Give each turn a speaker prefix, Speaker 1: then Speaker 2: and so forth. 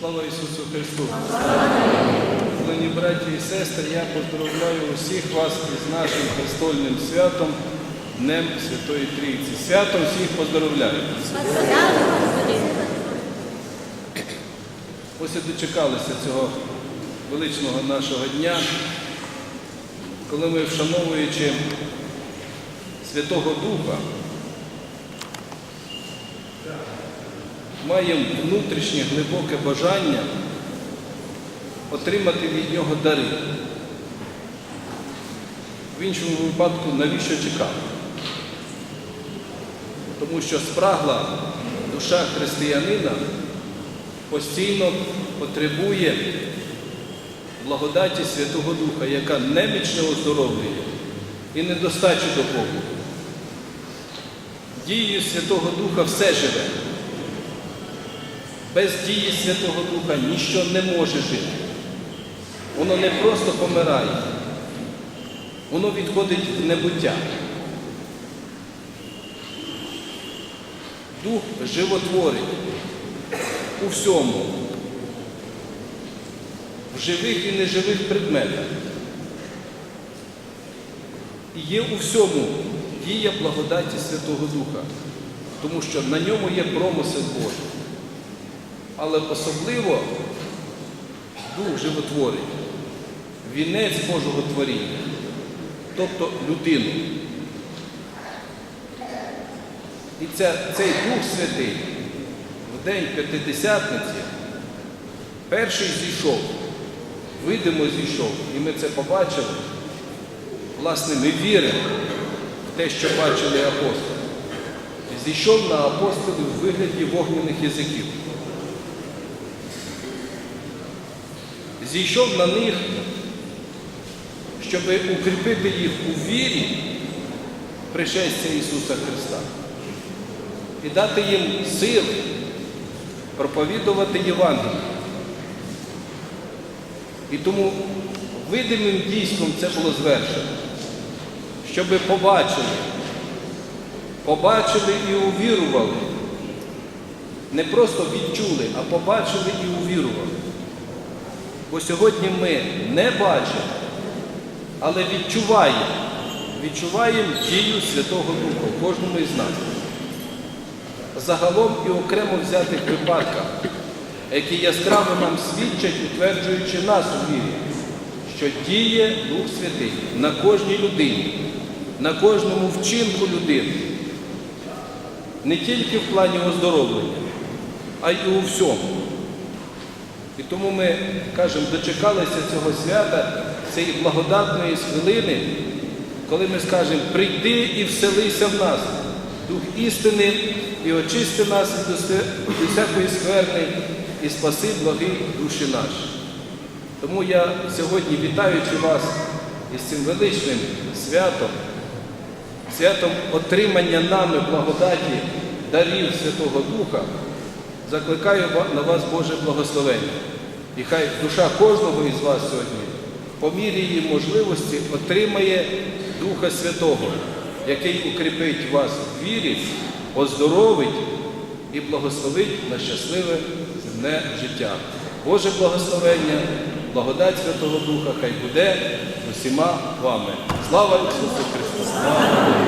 Speaker 1: Слава Ісусу Христу! Шановні браті і сестри, я поздравляю усіх вас із нашим престольним святом, Днем Святої Трійці. Святом всіх поздравляю. Ось і дочекалися цього величного нашого дня, коли ми, вшановуючи Святого Духа, маємо внутрішнє глибоке бажання отримати від нього дари. В іншому випадку, навіщо чекати? Тому що спрагла душа християнина постійно потребує благодаті Святого Духа, яка немічне оздоровлює і недостачу до Богу. Дією Святого Духа все живе. Без дії Святого Духа ніщо не може жити. Воно не просто помирає, воно відходить в небуття. Дух животворить у всьому, в живих і неживих предметах. І є у всьому дія благодаті Святого Духа, тому що на ньому є промисел Божий. Але особливо Дух животворить, вінець Божого творіння, тобто людину. І ця, цей Дух Святий в день П'ятидесятниці перший зійшов, видимо зійшов, і ми це побачили. Власне, ми віримо в те, що бачили апостоли. Зійшов на апостолів у вигляді вогняних язиків. Зійшов на них, щоб укріпити їх у вірі пришестя Ісуса Христа і дати їм сили проповідувати Євангеліє. І тому видимим дійством це було звершено, щоб побачили, побачили і увірували. Не просто відчули, а побачили і увірували. Бо сьогодні ми не бачимо, але відчуваємо, відчуваємо дію Святого Духа в кожному із нас. Загалом і окремо взятих випадках, які яскраво нам свідчать, утверджуючи нас у вірі, що діє Дух Святий на кожній людині, на кожному вчинку людини, не тільки в плані оздоровлення, а й у всьому. І тому ми кажемо, дочекалися цього свята, цієї благодатної хвилини, коли ми скажемо, прийди і вселися в нас, Дух істини, і очисти нас від всякої скверни, і спаси благі душі наші. Тому я сьогодні, вітаючи вас із цим величним святом, святом отримання нами благодаті дарів Святого Духа, закликаю на вас Боже благословення. І хай душа кожного із вас сьогодні, по мірі її можливості, отримає Духа Святого, який укріпить вас в вірі, оздоровить і благословить на щасливе земне життя. Боже благословення, благодать Святого Духа хай буде усіма вами. Слава Ісусу Христу!